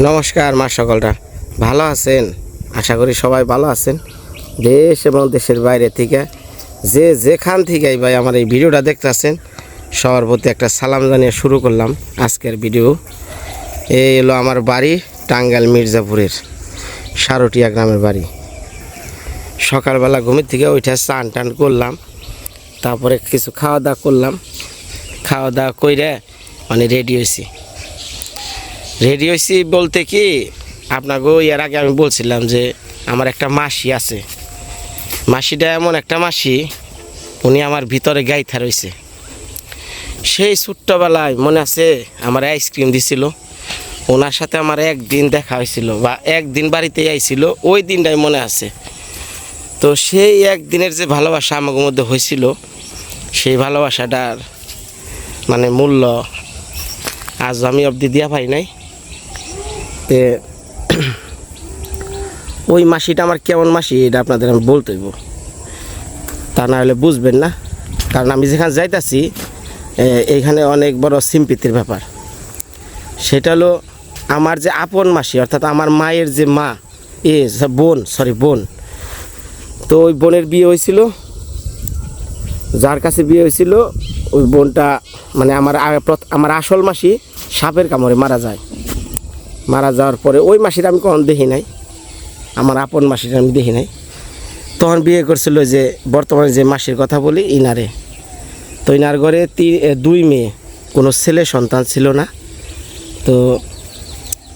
নমস্কার, মা সকলরা। ভালো আছেন? আশা করি সবাই ভালো আছেন। দেশ এবং দেশের বাইরে থেকে যে যেখান থেকেই ভাই আমার এই ভিডিওটা দেখতেছেন, সবার প্রতি একটা সালাম জানিয়ে শুরু করলাম আজকের ভিডিও। এই হলো আমার বাড়ি টাঙ্গাইল মির্জাপুরের সারটিয়া গ্রামের বাড়ি। সকালবেলা ঘুমের থেকে ওইটা স্নান টান করলাম, তারপরে কিছু খাওয়া দাওয়া করলাম। খাওয়া দাওয়া কইরে মানে রেডি হয়েছি রেডি হয়েছি বলতে কি আপনাকে এর আগে আমি বলছিলাম যে আমার একটা মাসি আছে। মাসিটা এমন একটা মাসি, উনি আমার ভিতরে গাইথা রয়েছে সেই ছোট্টবেলায় মনে আছে আমার আইসক্রিম দিছিল, ওনার সাথে আমার একদিন দেখা হয়েছিল বা একদিন বাড়িতে আইছিল, ওই দিনটাই মনে আছে। তো সেই একদিনের যে ভালোবাসা আমাকে মধ্যে হয়েছিল সেই ভালোবাসাটার মানে মূল্য আজ আমি অবধি দিয়া পাই নাই। তে ওই মাসিটা আমার কেমন মাসি, এটা আপনাদের আমি বলতে হইব। তা না হলে বুঝবেন না, কারণ আমি যেখানে যাইতাছি এইখানে অনেক বড় সিম্পিতির ব্যাপার। সেটা হলো আমার যে আপন মাসি, অর্থাৎ আমার মায়ের যে মা, এ বোন সরি বোন। তো ওই বোনের বিয়ে হয়েছিল, যার কাছে বিয়ে হয়েছিল, ওই বোনটা মানে আমার আমার আসল মাসি সাপের কামড়ে মারা যায়। মারা যাওয়ার পরে ওই মাসির আমি কখন দেখি নাই। আমার আপন মাসির আমি দেখি নাই। তখন বিয়ে করছিল যে, বর্তমানে যে মাসির কথা বলি, ইনারে। তো ইনার ঘরে দুই মেয়ে, কোনো ছেলে সন্তান ছিল না। তো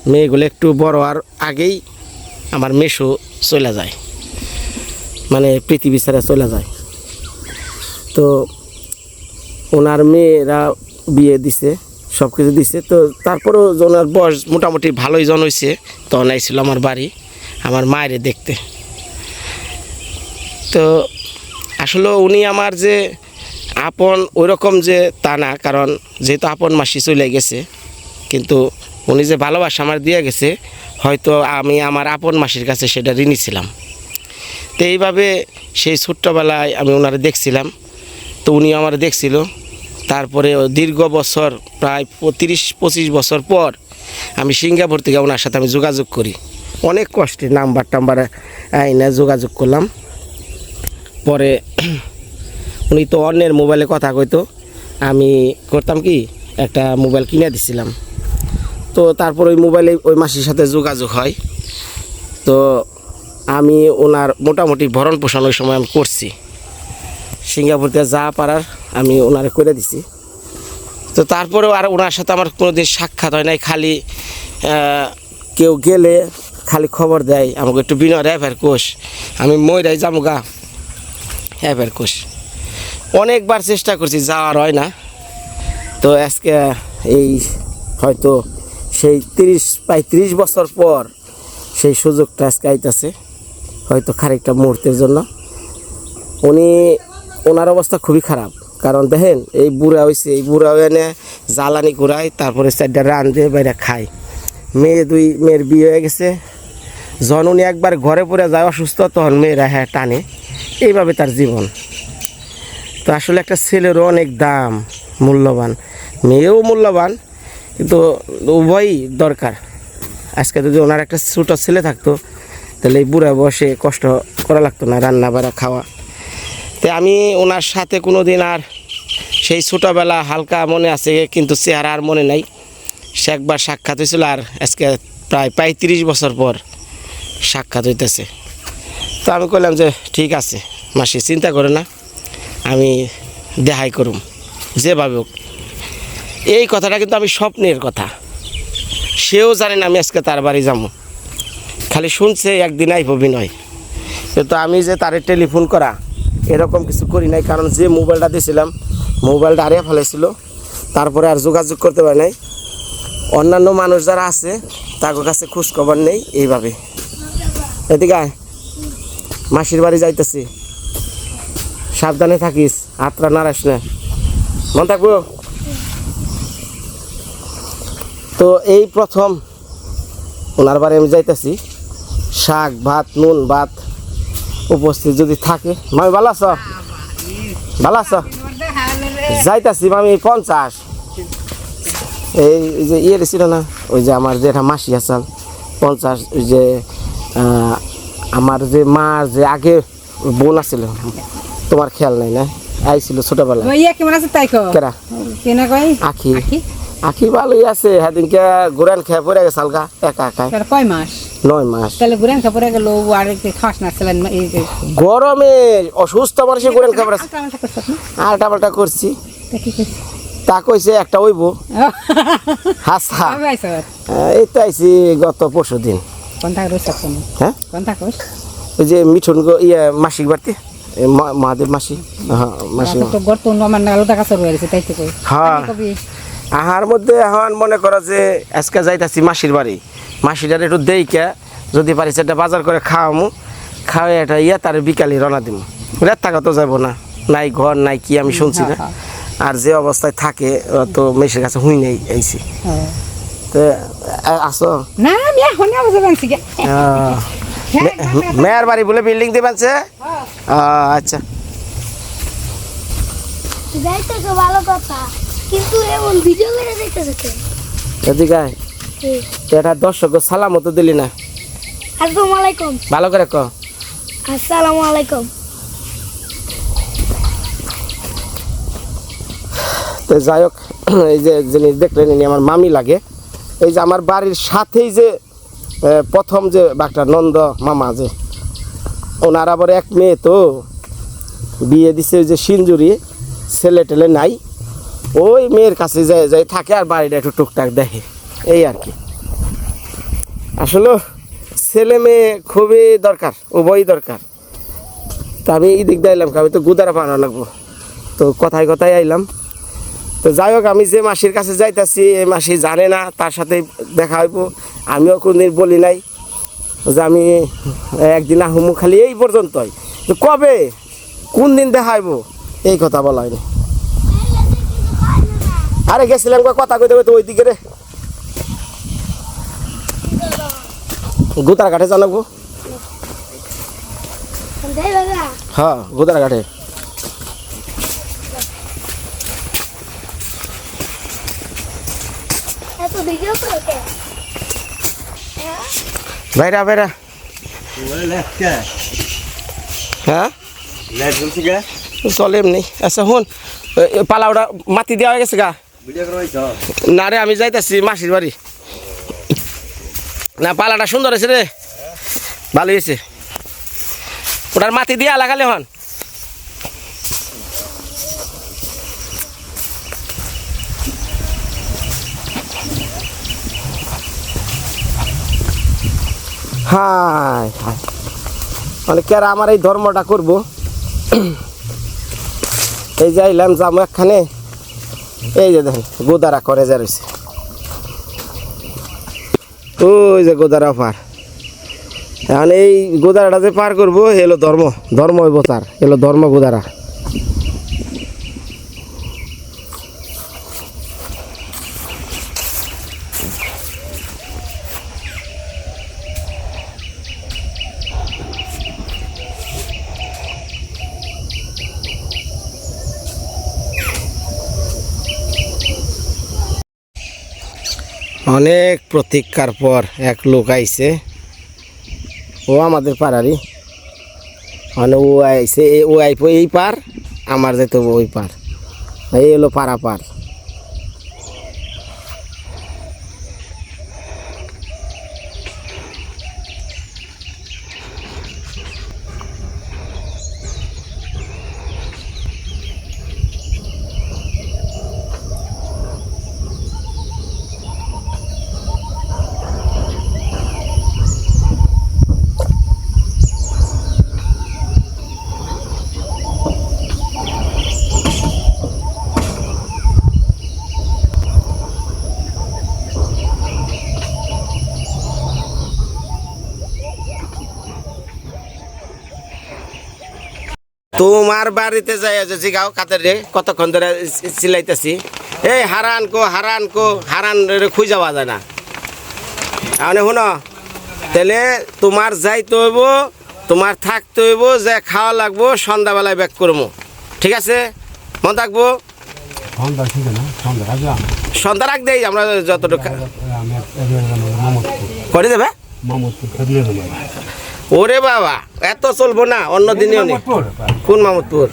মেয়েগুলো একটু বড় আর আগেই আমার মেশো চলে যায়। মানে পৃথিবী ছাড়া চলে যায়। তো ওনার মেয়েরা বিয়ে দিছে। সব কিছু দিছে। তো তারপরেও ওনার বয়স মোটামুটি ভালোই জন হয়েছে তখন আইছিল আমার বাড়ি, আমার মায়েরে দেখতে। তো আসলে উনি আমার যে আপন ওই রকম যে তা না, কারণ যেহেতু আপন মাসি চলে গেছে, কিন্তু উনি যে ভালোবাসা আমার দিয়ে গেছে, হয়তো আমি আমার আপন মাসির কাছে সেটা ঋণী ছিলাম। তো এইভাবে সেই ছোট্টবেলায় আমি ওনারে দেখছিলাম। তো উনি আমার দেখছিল। তারপরে দীর্ঘ বছর, প্রায় তিরিশ পঁচিশ বছর পর আমি সিঙ্গাপুর থেকে ওনার সাথে আমি যোগাযোগ করি। অনেক কষ্টে নাম্বার টাম্বার আইনে যোগাযোগ করলাম। পরে উনি তো অন্যের মোবাইলে কথা কইতো। আমি করতাম কি, একটা মোবাইল কিনে দিছিলাম। তো তারপর ওই মোবাইলে ওই মাসির সাথে যোগাযোগ হয়। তো আমি ওনার মোটামুটি ভরণ পোষণ ওই সময় আমি করছি। সিঙ্গাপুর থেকে যা পারার আমি ওনারে করে দিছি। তো তারপরেও আর ওনার সাথে আমার কোনো দিন সাক্ষাৎ হয় নাই, খালি কেউ গেলে খালি খবর দেয়, আমাকে একটু বিনয় র্যাফের কোষ। আমি ময়রাই যাব গা র্যাফের কোষ। অনেকবার চেষ্টা করছি, যাওয়ার হয় না। তো আজকে এই হয়তো সেই তিরিশ প্রায় তিরিশ বছর পর সেই সুযোগটা আজকে আইতাছে, হয়তো খানিকটা মুহূর্তের জন্য। উনি ওনার অবস্থা খুবই খারাপ। কারণ দেখেন, এই বুড়া হয়েছে এই বুড়া এনে জ্বালানি কুড়ায় তারপরে চারটা রান দিয়ে বাইরে খায়। মেয়ে দুই, মেয়ের বিয়ে হয়ে গেছে। যখন উনি একবার ঘরে পড়ে যায় অসুস্থ, তখন মেয়েরা হ্যাঁ টানে। এইভাবে তার জীবন। তো আসলে একটা ছেলেরও অনেক দাম, মূল্যবান। মেয়েও মূল্যবান, কিন্তু উভয়ই দরকার। আজকে যদি ওনার একটা ছোটো ছেলে থাকতো, তাহলে এই বুড়া বসে কষ্ট করা লাগতো না, রান্না বাড়া খাওয়া। তো আমি ওনার সাথে কোনো দিন আর সেই ছোটোবেলা হালকা মনে আছে, কিন্তু চেহারা আর মনে নাই। সে একবার সাক্ষাৎ হয়েছিল আর আজকে প্রায় পঁয়ত্রিশ বছর পর সাক্ষাৎ হইতেছে। তো আমি কইলাম যে, ঠিক আছে, মাসি, চিন্তা করে না, আমি দেখাই করুম, যেভাবে হোক। এই কথাটা কিন্তু আমি স্বপ্নের কথা। সেও জানে না আমি আজকে তার বাড়ি যাব। খালি শুনছে, একদিন আইব বিনয়। কিন্তু আমি যে তারে টেলিফোন করা এরকম কিছু করি নাই, কারণ যে মোবাইলটা দিয়েছিলাম মোবাইলটা হারিয়ে ফেলেছিল তারপরে আর যোগাযোগ করতে পারি নাই। অন্যান্য মানুষ যারা আছে, তাদের কাছে খোঁজ খবর নেই এইভাবে। এদিকে। মাসির বাড়ি যাইতেছি। সাবধানে থাকিস হাতটা নাড়াস না। মন থাকব? তো এই প্রথম ওনার বাড়ি আমি যাইতেছি। শাক, ভাত, নুন, ভাত। উপস্থিত যদি থাকে। মামি ভালো আছো? ভালো আছো? যাইতাছি মামি পঞ্চাশ। এই যে ইয়ে ছিল না ওই যে আমার যেটা মাসি আসাল পঞ্চাশ ওই যে আমার যে মার যে আগে বোন আছিল তোমার খেয়াল নাই না? আইছিল কই আখি? আখি ভালোই আছে সেদিনকে গোরান খেয়ে পড়ে গেছে হালকা একা তার কয় মাস? নয় মাস। তাহলে গুরেন খাপড়ে গেল আর খাস না ছিলেন গরমে অসুস্থ মানুষের গোরান করছিস না? আলটা পাল্টা করছি। তা কইছে একটা ওইব। হাসা এই তো আইছি গত পরশু দিন। হ্যাঁ? ওই যে মিঠুন ইয়ে মাসিক বাড়তে। মহাদেব মাসি। হ্যাঁ মাসি গর্ত আমার আলাদা কাছে রয়েছে তাই তো হ্যাঁ। আহার মধ্যে এখন মনে করো যে আজকে যাইতাছি মাসির বাড়ি। মাসিটার একটু দেইকে যদি পারি সেটা বাজার করে খাওয়ামু। খাওয়াই এটা ইয়ে তার বিকালে রওনা দিব রাত থাকা তো যাব না। নাই ঘর নাই কি আমি শুনছি না। হ্যাঁ, আর যে অবস্থায় থাকে ও তো মেসের কাছে হুই নেই আইছি। হ্যাঁ। তো আসো। না আমি এখন মেয়ের বাড়ি বলে বিল্ডিং দিবানছে আচ্ছা। যাইতেছো ভালো কথা। কিন্তু এমন ভিডিও করে যাইতেছো কেন? এদিকে। এটা দর্শক সালাম তো দিলি না। আসসালামু আলাইকুম। ভালো করে ক। আসসালামু আলাইকুম। তো যাই হোক এই যে জিনিস দেখলেন ইনি আমার মামি লাগে। এই যে আমার বাড়ির সাথেই যে প্রথম যে বাঘটা নন্দ মামা যে ওনার আবার এক মেয়ে তো। বিয়ে দিছে ওই যে সিঞ্জুরি ছেলে টেলে নাই। ওই মেয়ের কাছে যাই যাই থাকে আর বাড়িটা একটু টুকটাক দেখে। এই আর কি। আসলে ছেলে মেয়ে খুবই দরকার, উভয়ই দরকার। তা আমি এই দিক দিয়ে আমি তো গুদারা বানানো লাগবো। তো কথায় কথায় আইলাম। তো যাই হোক, আমি যে মাসির কাছে যাইতাছি, এই মাসি জানে না, তার সাথে দেখা হইব। আমিও কোনদিন বলি নাই যে আমি একদিন আহমু খালি এই পর্যন্তই। কবে? কোন দিন দেখা হইব? এই কথা বলা হয়নি। আরে গেছিলাম কথা কইতে কইতে ওই দিকে রে। গুতার ঘাটে যাই বাবা হ্যাঁ গুতার ঘাটে। ভাইরা ভাইরা হ্যাঁ? চলে এমনি। আচ্ছা শুন পালাওটা মাটি দেওয়া হয়ে গেছে গা। না রে আমি যাইতাছি মাসির বাড়ি। না পালাটা সুন্দর হয়েছে রে। ভালো হয়েছে। ওটার মাটি দিয়া লাগালে হন। হাই হাই মানে কেরা আমার এই ধর্মটা করব? এই যে আইলাম যাব একখানে। এই যে দেখেন, গোদারা করে যা রয়েছে। ওই যে গোদারা পার। এই গোদারাটা যে পার করব এলো ধর্ম। ধর্ম হইব তার এলো ধর্ম গোদারা। অনেক প্রতীক্ষার পর এক লোক আইছে। ও আমাদের পাড়ারই। মানে ও আইছে ও আইপ এই পার, আমার যেতে ওই পার। এই হলো পাড়া পার তোমার বাড়িতে যাই যে জিগাও কাতের রে? কতক্ষণ ধরে চিলাইতেছি? এই হারান কো হারান কো হারান রে খুঁজে যাওয়া যায় না। তাহলে শুনো তাহলে তোমার যাইতে হইব তোমার থাকতে হইব যে খাওয়া লাগবো সন্ধ্যাবেলায় ব্যাক করব। ঠিক আছে? মন থাকব? সন্ধ্যা রাখ দেই আমরা যতটুকু করে দেবে? ওরে বাবা এত চলবো না অন্য মামুদপুর? কোন মামুদপুর?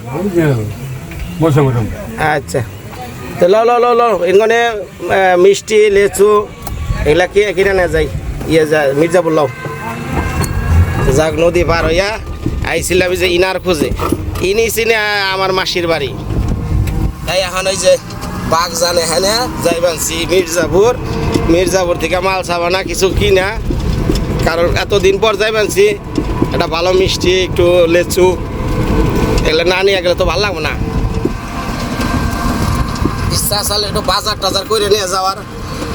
আচ্ছা। তো ল ল ল ল এখানে মিষ্টি লেচু এগুলা কি কিনে না যাই? ইয়ে যা মির্জাপুর লও। যাক নদী পার হইয়া আইছিলাম এই যে ইনার খুঁজে। ইনি চিনে আমার মাসির বাড়ি। তাই এখন ওই যে বাঘ জানে হ্যাঁ যাই বানছি মির্জাপুর। মির্জাপুর থেকে মাল সাবানা কিছু কিনা। কারণ এতদিন পর যাই বানছি একটা ভালো মিষ্টি, একটু লেচু, এগুলো না নিয়ে গেলে তো ভালো লাগবে না। ইচ্ছা আসলে একটু বাজার টাজার করে নিয়ে যাওয়ার।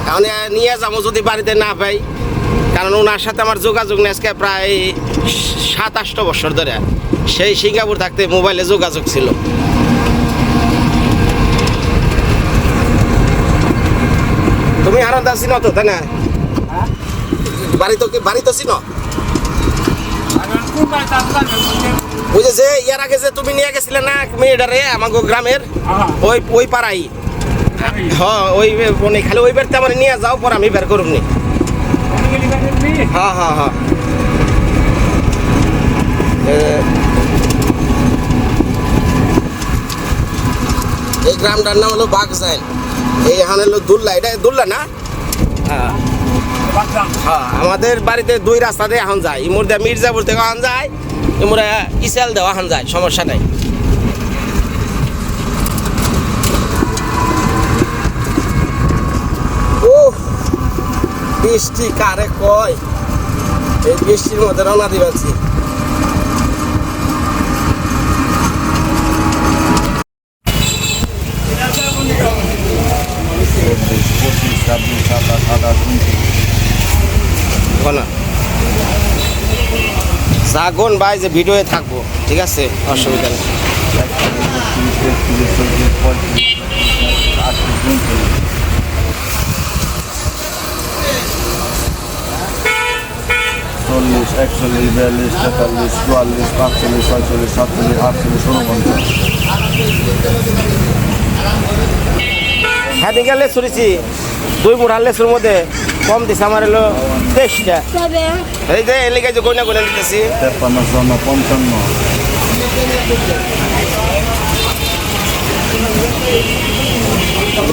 এখন নিয়ে যাব যদি বাড়িতে না পাই, কারণ ওনার সাথে আমার যোগাযোগ নেই আজকে প্রায় সাত, আটটা বছর ধরে। সেই সিঙ্গাপুর থাকতে মোবাইলে যোগাযোগ ছিল। তুমি হারান দা চিনো তো তাই না? বাড়ি তো কি বাড়ি তো চিনো? বুঝেছে ইয়ার আগে যে তুমি নিয়ে গেছিলে না মেয়েটারে আমাকে গ্রামের ওই ওই পাড়াই। হ্যাঁ ওই মানে খালি ওই বেরতে আমার নিয়ে যাও পর আমি বের করুম নি। হ্যাঁ হ্যাঁ হ্যাঁ। এই গ্রামটার নাম হলো বাগজাইন এই এখানে হলো দুল্লা। এটা দুল্লা না? আমাদের বাড়িতে দুই রাস্তা দিয়ে এখন যায়। ইমুর দিয়ে মির্জাপুর থেকে এখন যায়, ইমুরে ইসাল দেওয়া এখন যায়, সমস্যা নাই। বৃষ্টি কারে কয়? এই বৃষ্টির মধ্যে রওনা দিবাছি না জাগন ভাই যে ভিডিওয়ে থাকব ঠিক আছে? অসুবিধা নেই। চল্লিশ একচল্লিশ বিয়াল্লিশ তেতাল্লিশ চুয়াল্লিশ পাঁচচল্লিশ ছয়চল্লিশ সাতচল্লিশ আটচল্লিশ ঊনপঞ্চাশ হ্যাঁ দিকে দিছি। দুই মুঠা লেচুর মধ্যে কম দিছে আমার হলো তেইশটা এই যে এলাকায় যে গয়না গয়না দিতেছি তেপ্পান্ন চুয়ান্ন পঞ্চান্ন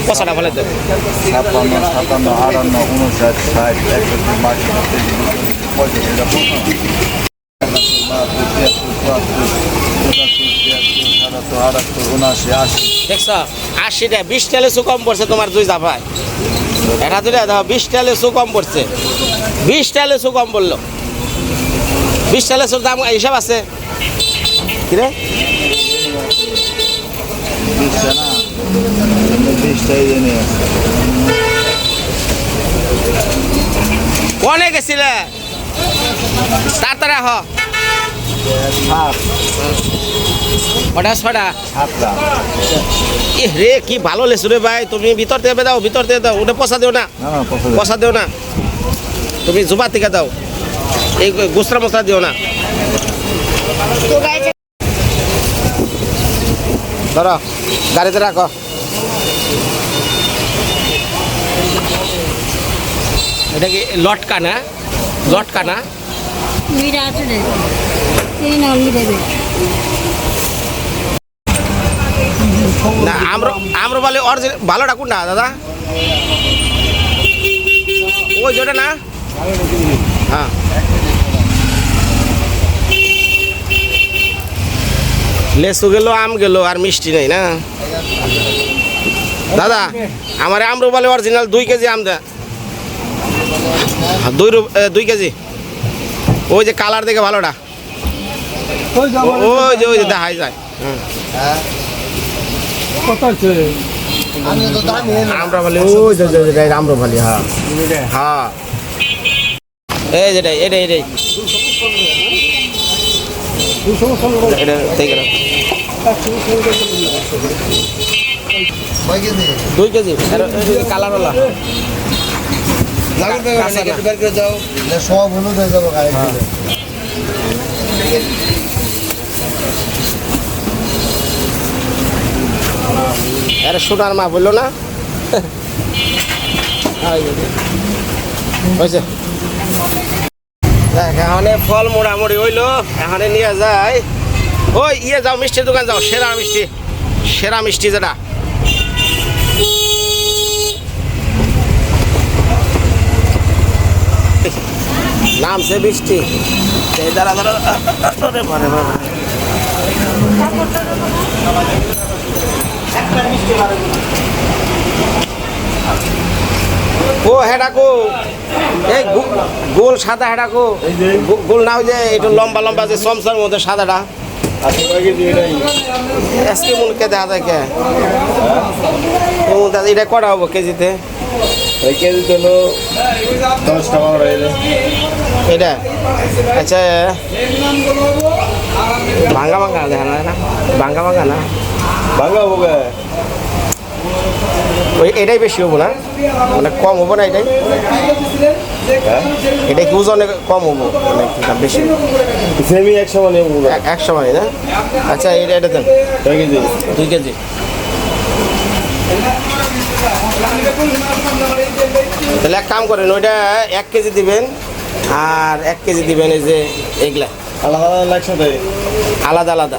পয়সাটা ভালো দেবে ছাপ্পান্ন সাতান্ন আটান্ন উনষাট ষাট দেখছ আশিটা বিশটা লেচু কম পড়ছে তোমার দুই জাফায় এটা দুটা দেখো বিশটা লেচু কম পড়ছে। বিশটা লেচু কম পড়ল। বিশটা লেচুর দাম হিসাব আছে। কিরে? কনে গেছিলে? তাড়াতাড়ি হ ছটা সাতটা। এ রে কি ভালো লেচু রে ভাই। তুমি ভিতর থেকে দাও ভিতর থেকে দাও। ওটা পচা দিও না। পচা দিও না। তুমি জুবা থেকে দাও। এই গুসরা মশলা দিও না। ধরো গাড়িতে রাখো এটা কি লটকা না? লটকা না? মিরা আছে রে এই না না আমরা আমরা বলে অরিজিনাল ভালোটা কোনটা, দাদা? ওই যেটা না? হ্যাঁ। লেসু গেল, আম গেল, আর মিষ্টি নেই না? দাদা, আমার আমরো বলে অরিজিনাল দুই কেজি আম দে। দুই দুই কেজি। ওই যে কালার দেখে ভালোটা। ওই যে ওই যে, দেখাই যায়। হুম। আমরা বলি ওই যে যে যে আমরা বলি হ্যাঁ। হ্যাঁ। এই যে এটাই এটাই। দুই কেজি। কালার ওলা কাঁচা না। সব হলুদ হয়ে যাব আরে সোনার মা বলল না? হয়েছে। এখানে ফল মোড়ামুড়ি হইল, এখানে নিয়ে যায় ওই ইয়ে যাও, মিষ্টির দোকান যাও, সেরা মিষ্টি সেরা মিষ্টি যেটা। নামছে এই দাঁড়া দাঁড়া। ও হেডাকো। এই গো- গোল সাদা হেডাকো। গো- গোল না যে একটু লম্বা লম্বা যে সমসার মধ্যে সাদাটা। আজকে মনে কে দেখা যায় কে? দাদা এটা কটা হব কেজিতে? কেজি হলো দশ টাকা রয়েছে এটা? আচ্ছা ভাঙ্গা ভাঙ্গা দেখা না? ভাঙ্গা ভাঙ্গা না? ভাঙা হোক ওই এটাই বেশি হব না। মানে কম হব না এটাই। এটা কি ওজনে কম হব? মানে বেশি? সেমি একশো মানে এক- সময় না? আচ্ছা এটা এটা দেন। কেজি। দুই কেজি। তাহলে এক কাম করেন ওইটা এক কেজি দিবেন আর এক কেজি দিবেন এই যে এগুলা। আলাদা আলাদা লাগছে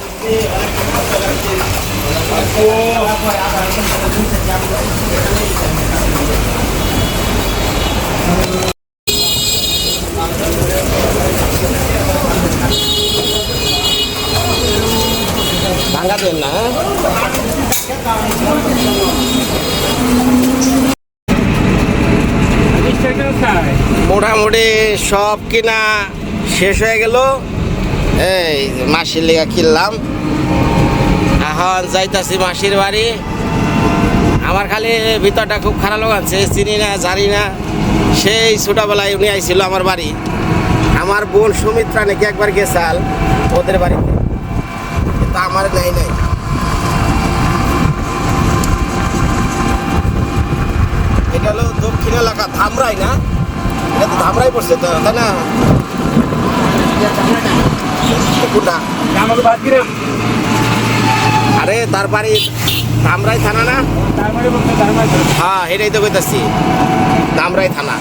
হ্যাঁ? মোটামুটি সব কিনা শেষ হয়ে গেল। এই মাসির লেগা কিনলাম। এখন যাইতাছি মাসির বাড়ি। আমার খালি ভিতরটা খুব খারাপ লাগাচ্ছে চিনি না জানি না। সেই ছোটোবেলায় উনি আইছিল আমার বাড়ি। আমার বোন সুমিত্রা নাকি একবার গেছাল ওদের বাড়িতে। কিন্তু আমার নাই নাই। এটা হলো দক্ষিণ এলাকা ধামরাই না? এটা তো ধামরাই পড়ছে তো তাই না? আরে তার বাড়ি ধামরাই থানা না? হ্যাঁ এটাই তো কইতাছি। ধামরাই থানা।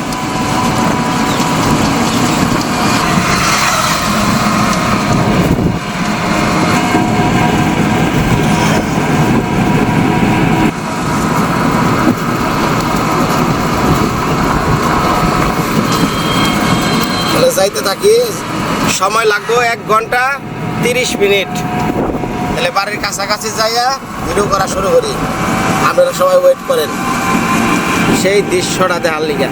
যাইতে থাকি। সময় লাগবে এক ঘণ্টা তিরিশ মিনিট। তাহলে বাড়ির কাছাকাছি যাইয়া ভিডিও করা শুরু করি। আপনারা সবাই ওয়েট করেন। সেই দৃশ্যটা দেখার লিগা।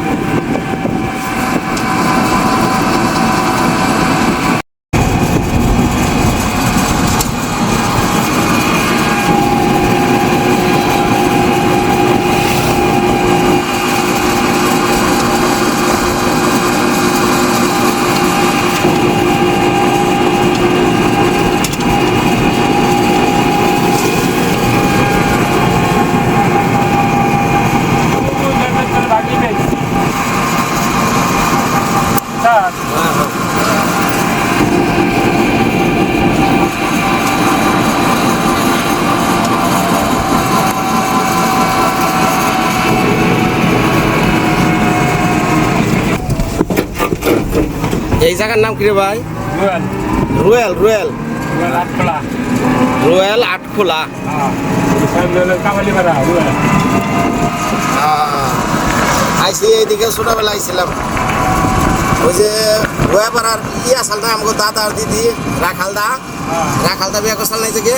এই জায়গার নাম কি রে ভাই? রুয়েল। রুয়েল রুয়েল। আটখোলা। আইসি এইদিকে ছোটবেলা আইছিলাম। ওই যে গোয়াপাড়ার ই আসাল না আমাকে দাদা আর দিদি রাখাল দা। রাখাল দা বিয়া করছাল নাই থেকে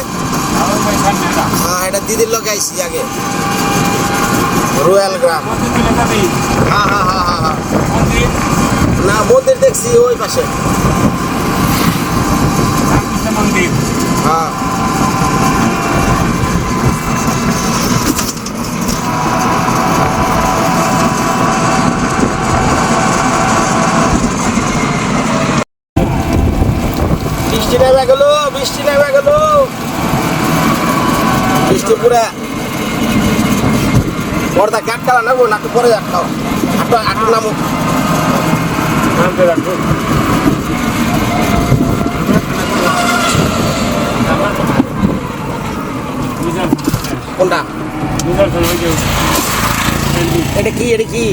হ্যাঁ এটা দিদির লোক আইসি আগে। রুয়েল গ্রাম। হ্যাঁ হ্যাঁ হ্যাঁ হ্যাঁ হ্যাঁ। না মন্দির দেখছি ওই পাশে। হ্যাঁ। বৃষ্টি নেমে গেল বৃষ্টি নেমে গেল। বৃষ্টি পুরা পর্দা ক্যাট কালা নেব নাকি পরে আটকাও আটটা আটটা নামো। কোনটা? এটা কি এটা কি?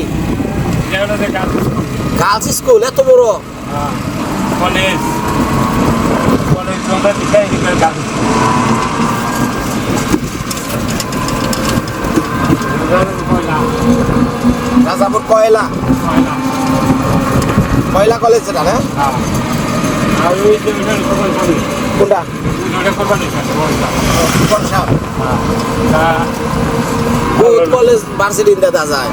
গার্লস স্কুল এত বড়? কলেজ কলেজ আমরা দিকে কাজ রাজাপুর কয়লা কয়লা? কলেজ এটা না? আর ওই যে ওইটা করবেন করবেন কোনটা? ওইটা করবেন বর্ষা। তা বহুত কলেজ ভার্সিটি দাদা যায়।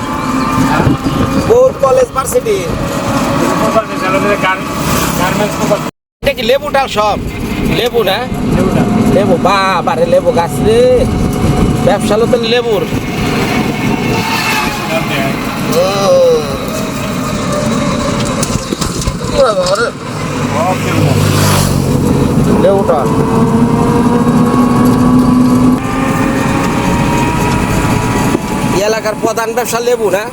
বহুত কলেজ ভার্সিটি এটা কি লেবুটা সব? লেবু না? লেবু বা বারে লেবু গাছ রে। ব্যবসা তো লেবুর। এলাকার প্রধান ব্যবসা লেবু, না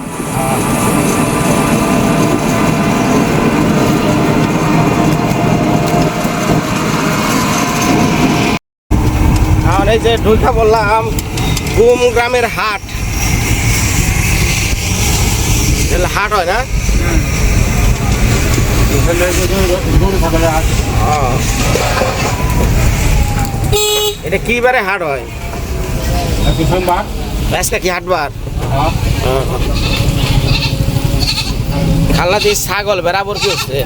এই যে ঢুকা বললাম, গুম গ্রামের হাট হাট হয় না। এটা কি বারে হাট হয়? আজকে কি হাটবার খাল্লা দিয়ে ছাগল বেড়াবর কি হচ্ছে?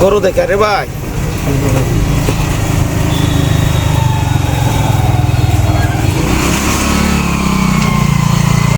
গরু দেখে রে ভাই।